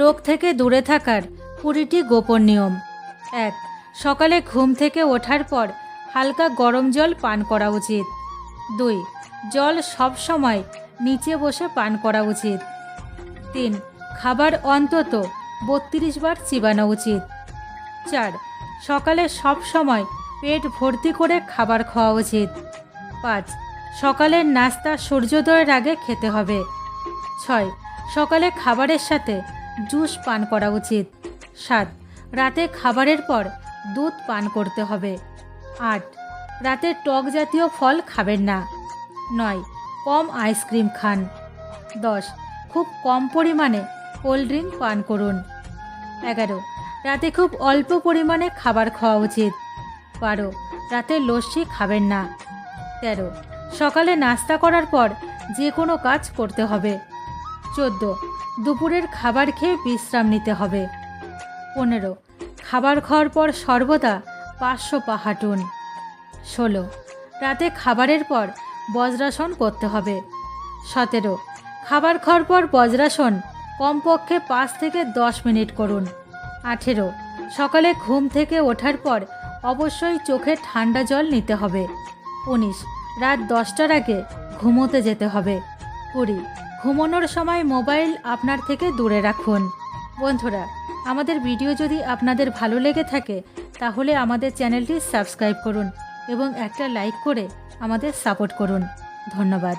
রোগ থেকে দূরে থাকার কুড়িটি গোপন নিয়ম। এক, সকালে ঘুম থেকে ওঠার পর হালকা গরম জল পান করা উচিত। দুই, জল সব সময় নিচে বসে পান করা উচিত। তিন, খাবার অন্তত বত্রিশ বার চিবানো উচিত। চার, সকালে সব সময় পেট ভর্তি করে খাবার খাওয়া উচিত। পাঁচ, সকালের নাস্তা সূর্যোদয়ের আগে খেতে হবে। ছয়, সকালে খাবারের সাথে জুস পান করা উচিত। সাত, রাতে খাবারের পর দুধ পান করতে হবে। আট, রাতে টক জাতীয় ফল খাবেন না। নয়, কম আইসক্রিম খান। দশ, খুব কম পরিমাণে কোল্ড ড্রিঙ্ক পান করুন। এগারো, রাতে খুব অল্প পরিমাণে খাবার খাওয়া উচিত। বারো, রাতে লস্যি খাবেন না। তেরো, সকালে নাস্তা করার পর যে কোনো কাজ করতে হবে। চোদ্দ। দুপুরের খাবার খেয়ে বিশ্রাম নিতে হবে। পনেরো। খাবার খাওয়ার পর সর্বদা পাঁচশো পা হাঁটুন ষোলো। রাতে খাবারের পর বজ্রাসন করতে হবে। সতেরো। খাবার খাওয়ার পর বজ্রাসন কমপক্ষে পাঁচ থেকে দশ মিনিট করুন। আঠেরো। সকালে ঘুম থেকে ওঠার পর অবশ্যই চোখে ঠান্ডা জল নিতে হবে। উনিশ। রাত দশটার আগে ঘুমোতে যেতে হবে। কুড়ি ঘুমানোর সময় মোবাইল আপনার থেকে দূরে রাখুন। বন্ধুরা, আমাদের ভিডিও যদি আপনাদের ভালো লেগে থাকে, তাহলে আমাদের চ্যানেলটি সাবস্ক্রাইব করুন এবং একটা লাইক করে আমাদের সাপোর্ট করুন। ধন্যবাদ।